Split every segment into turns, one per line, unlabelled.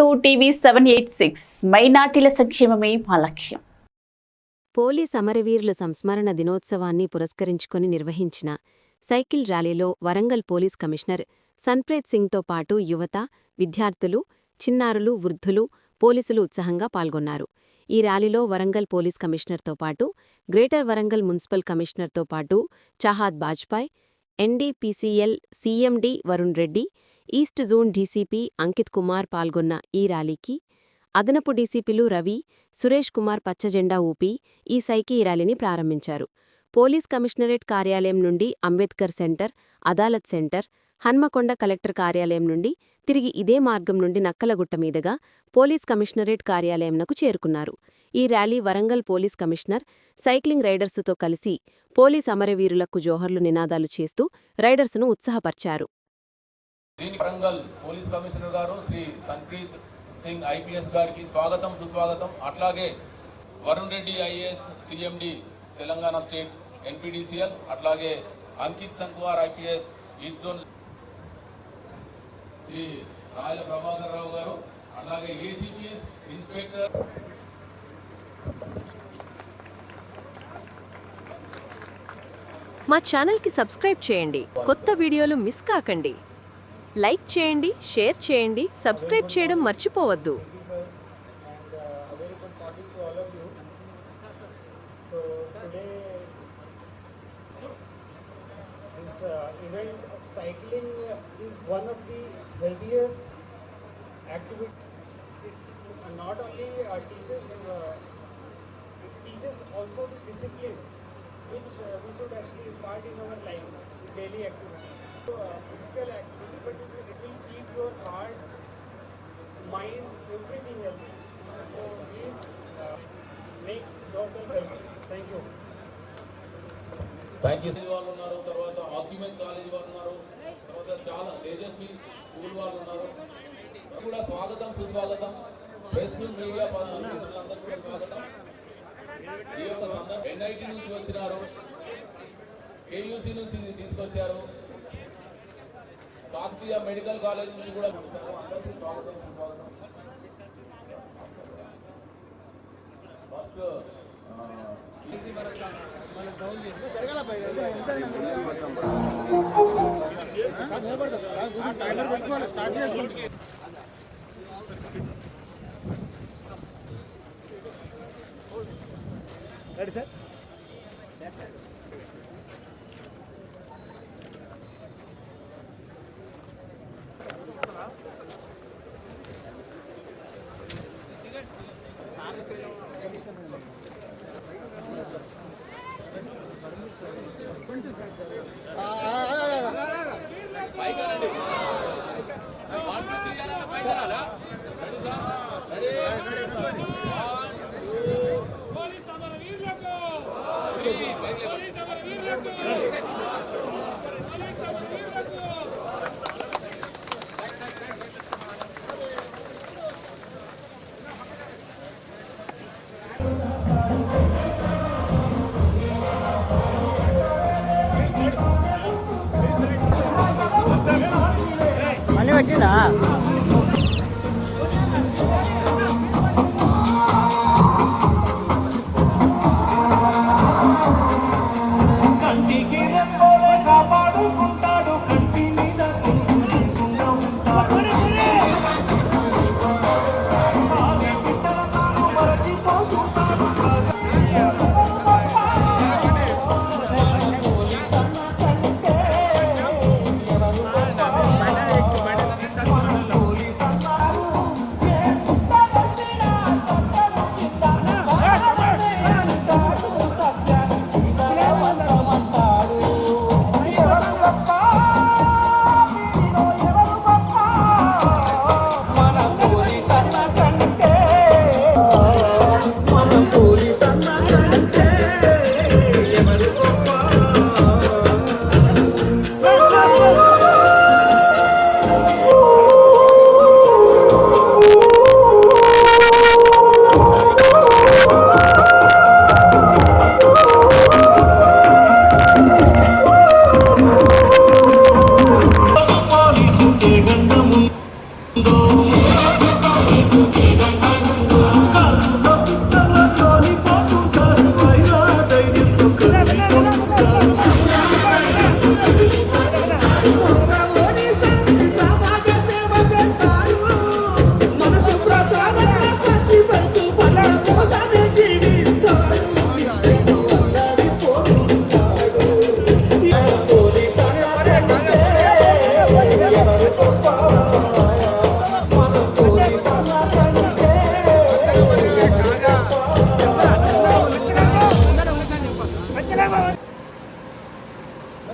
To TV seven eight six. మైనార్టీల సంక్షేమమే మా లక్ష్యం.
పోలీస్ అమరవీరుల సంస్మరణ దినోత్సవాన్ని పురస్కరించుకొని నిర్వహించిన cycle rally Warangal police commissioner Sanpreet సింగ్తో పాటు యువత విద్యార్థులు చిన్నారులు వృద్ధులు పోలీసులు ఉత్సాహంగా పాల్గొన్నారు. ఈ ర్యాలీలో వరంగల్ పోలీస్ కమిషనర్తో పాటు గ్రేటర్ వరంగల్ మున్సిపల్ కమిషనర్తో పాటు Chahat Bajpai NDPCL CMD Varun Reddy east zone DCP Ankit Kumar పాల్గొన్న ఈ ర్యాలీకి అదనపు డీసీపీలు రవి సురేష్ కుమార్ పచ్చజెండా ఊపి ఈ సైకి ఈ ర్యాలీని ప్రారంభించారు. పోలీస్ కమిషనరేట్ కార్యాలయం నుండి Ambedkar centre Adalat centre Hanamkonda collector కార్యాలయం నుండి తిరిగి ఇదే మార్గం నుండి నక్కలగుట్ట మీదుగా పోలీస్ కమిషనరేట్ కార్యాలయంనకు చేరుకున్నారు. ఈ rally Warangal police commissioner cycling రైడర్సుతో కలిసి పోలీస్ అమరవీరులకు జోహర్లు నినాదాలు చేస్తూ రైడర్సును ఉత్సాహపర్చారు.
దీని వరంగల్ పోలీస్ కమిషనర్ గారు శ్రీ సంప్రీత్ సింగ్ ఐపీఎస్ గారికి స్వాగతం సుస్వాగతం. అట్లాగే Varun Reddy IAS CMD Telangana state NPDCL అట్లాగే Ankit Sankuwar IPS east zone Shri Rayala Prabhakar Rao గారు అలాగే ఏసీపీ ఇన్స్పెక్టర్
మా ఛానల్కి సబ్స్క్రైబ్ చేయండి. కొత్త వీడియోలు మిస్ కాకండి. లైక్ చేయండి షేర్ చేయండి సబ్స్క్రైబ్ చేయడం మర్చిపోవద్దు
also the discipline, which uh, we should actually impart in our life, daily activity. So, uh, physical activity, but it will, it will keep your heart, mind, everything healthy. So please uh, make yourself healthy. Thank you.
Thank you వాళ్ళు ఉన్నారు తర్వాత ఆక్యుమెంట్ college వాళ్ళు ఉన్నారు తర్వాత చాలా Tejaswi school వాళ్ళు ఉన్నారు కూడా స్వాగతం సుస్వాగతం ప్రెస్ మీడియా మిత్రులందరూ కూడా స్వాగతం ఈ యొక్క సందర్భం ఎన్ఐటి నుంచి వచ్చినారు ఏయూసి నుంచి తీసుకొచ్చారు కాకతీయ మెడికల్ కాలేజ్ నుంచి కూడా అందరికీ స్వాగతం సుస్వాగతం ఫస్ట్ పైకి
能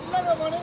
உள்ளதமான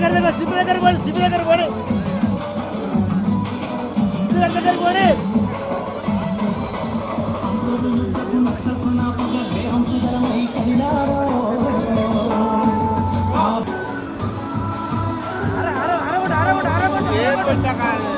దగ్గర దగ్గర సిపి దగ్గర పోయి సిపి దగ్గర పోయి సిపి గారి దగ్గర పోయి ఆరబట్టు ఆరబట్టు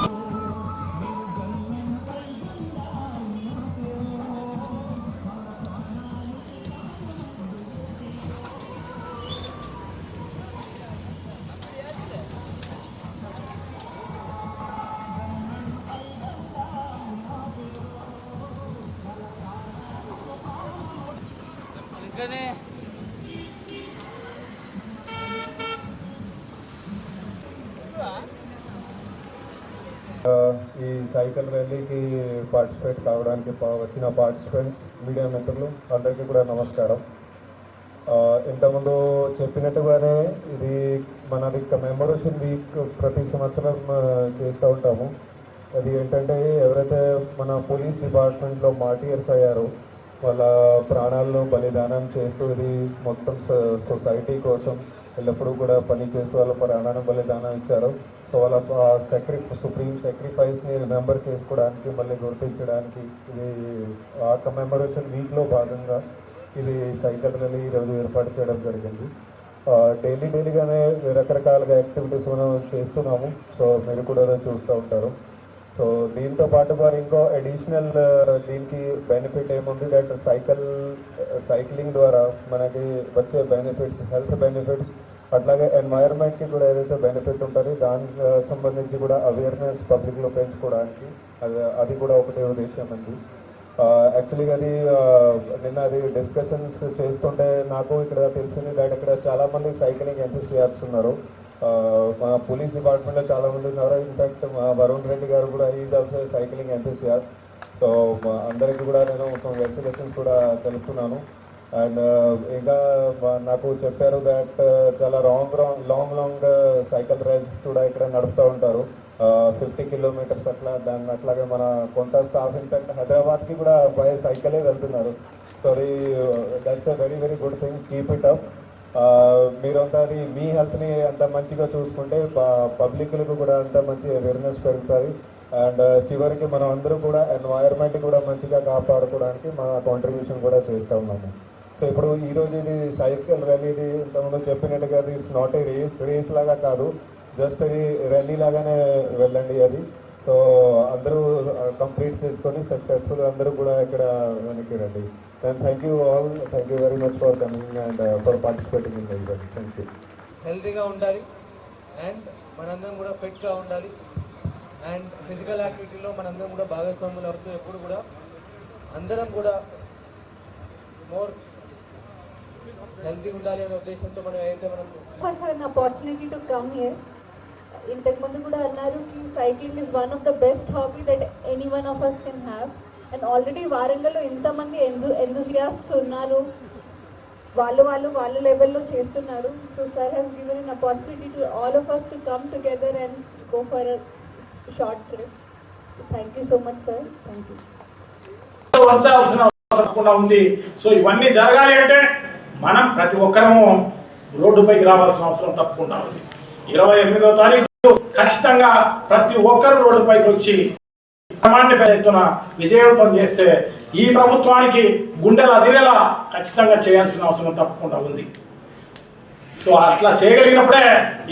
ఆ, ఈ సైకిల్ ర్యాలీకి పార్టిసిపేట్ కావడానికి వచ్చిన పార్టిసిపెంట్స్ మీడియా మిత్రులు అందరికీ కూడా నమస్కారం. ఇంతకుముందు చెప్పినట్టుగానే ఇది మనది మెమొరేషన్ వీక్ ప్రతి సంవత్సరం చేస్తూ ఉంటాము. అది ఏంటంటే ఎవరైతే మన పోలీస్ డిపార్ట్మెంట్లో మార్టియర్స్ అయ్యారో వాళ్ళ ప్రాణాలను బలిదానం చేస్తూ ఇది మొత్తం సొ- సొసైటీ కోసం ఎల్లప్పుడూ కూడా పని చేస్తూ వాళ్ళ ప్రాణాలను బలిదానం ఇచ్చారు. సో వాళ్ళ సెక్రి సుప్రీం సాక్రిఫైస్ని రిమెంబర్ చేసుకోవడానికి మళ్ళీ గుర్తించడానికి ఇది ఆ కమెమరేషన్ వీక్లో భాగంగా ఇది సైకిల్ ర్యాలీ ఈరోజు ఏర్పాటు చేయడం జరిగింది. డైలీ డైలీగానే రకరకాలుగా యాక్టివిటీస్ మనం చేస్తున్నాము. సో మీరు కూడా చూస్తూ ఉంటారు. సో దీంతో పాటు మరి ఇంకో అడిషనల్ uh, దీనికి బెనిఫిట్ ఏముంది? దట్ సైకిల్ సైక్లింగ్ ద్వారా మనకి వచ్చే బెనిఫిట్స్ హెల్త్ బెనిఫిట్స్ అట్లాగే ఎన్వైరన్మెంట్కి కూడా ఏదైతే బెనిఫిట్ ఉంటుంది దానికి uh, సంబంధించి కూడా అవేర్నెస్ పబ్లిక్లో పెంచుకోవడానికి అది అది కూడా ఒకటే ఉద్దేశం అండి. Uh, యాక్చువల్గా అది నిన్న అది డిస్కషన్స్ చేస్తుంటే నాకు ఇక్కడ తెలిసింది దాని ఇక్కడ చాలామంది సైక్లింగ్ ఎంత ఉన్నారు. మా పోలీస్ డిపార్ట్మెంట్లో చాలా మంది ఉన్నారు. ఇన్ఫ్యాక్ట్ మా వరుణ్ రెడ్డి గారు కూడా is also cycling enthusiast so అందరికీ కూడా నేను కంగ్రాచులేషన్స్ కూడా తెలుపుతున్నాను. అండ్ ఇంకా నాకు చెప్పారు దట్ చాలా wrong wrong long long cycle rides కూడా ఇక్కడ నడుపుతూ ఉంటారు. ఫిఫ్టీ కిలోమీటర్స్ అట్లా దాన్ని అట్లాగే మన కొంత స్టాఫ్ ఇన్ఫాక్ట్ హైదరాబాద్కి కూడా బై సైకిలే వెళ్తున్నారు. సో అది that's a very very good thing keep it up మీరంతా అది మీ హెల్త్ని అంత మంచిగా చూసుకుంటే పబ్లిక్లకు కూడా అంత మంచి అవేర్నెస్ పెరుగుతుంది. అండ్ చివరికి మనం అందరూ కూడా ఎన్వైర్న్మెంట్ కూడా మంచిగా కాపాడుకోవడానికి మా కాంట్రిబ్యూషన్ కూడా చేస్తూ ఉన్నాము. సో ఇప్పుడు ఈ రోజు ఇది సైకిల్ ర్యాలీ ఇది ఇంతకుముందు చెప్పినట్టుగా అది it's not a race race లాగా కాదు. జస్ట్ అది ర్యాలీ లాగానే వెళ్ళండి అది. సో అందరూ కంప్లీట్ చేసుకొని సక్సెస్ఫుల్ అందరూ కూడా ఇక్కడ వెనక్కి రండి. And thank you all thank you very much for coming and for participating in event thank you
హెల్తీగా ఉండాలి. అండ్ మనందరం కూడా ఫిట్గా ఉండాలి. అండ్ ఫిజికల్ యాక్టివిటీలో మనందరం కూడా భాగస్వాములు అవుతూ ఎప్పుడు కూడా అందరం కూడా మోర్ హెల్తీగా ఉండాలి అనే ఉద్దేశంతో మనం ఏదైతే మనం
was an opportunity to ఇంతకుముందు కూడా అన్నారు కి cycling is one of the best hobby that any one of us can have and already వారంగల్లో ఎంతమంది ఎందు ఎంతూజియాస్ట్స్ ఉన్నారు. వాళ్ళు వాళ్ళు వాళ్ళ లెవెల్లో చేస్తున్నారు. So sir has given an opportunity to all of us to come together and go for a short trip thank you so much sir thank you
వంచాల్సిన అవసరం ఉంది. సో ఇవన్నీ జరగాలి అంటే మనం ప్రతి ఒక్కరము రోడ్డుపైకి రావాల్సిన అవసరం తప్పకుండా ఉంది. ఇరవై ఎనిమిదో తారీఖు ఖచ్చితంగా ప్రతి ఒక్కరు రోడ్డుపైకి వచ్చి క్రమాన్ని ఎత్తున విజయవంతం చేస్తే ఈ ప్రభుత్వానికి గుండెలు అదిరేలా ఖచ్చితంగా చేయాల్సిన అవసరం తప్పకుండా ఉంది. సో అట్లా చేయగలిగినప్పుడే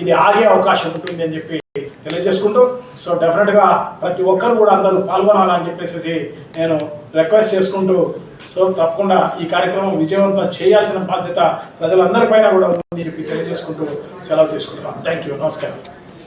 ఇది ఆగే అవకాశం ఉంటుంది అని చెప్పి తెలియజేసుకుంటూ సో డెఫినెట్గా ప్రతి ఒక్కరు కూడా అందరూ పాల్గొనాలని చెప్పేసి నేను రిక్వెస్ట్ చేసుకుంటూ సో తప్పకుండా ఈ కార్యక్రమం విజయవంతం చేయాల్సిన బాధ్యత ప్రజలందరిపైన కూడా ఉందని చెప్పి తెలియజేసుకుంటూ సెలవు తీసుకుంటున్నాను. Thank you. నమస్కారం.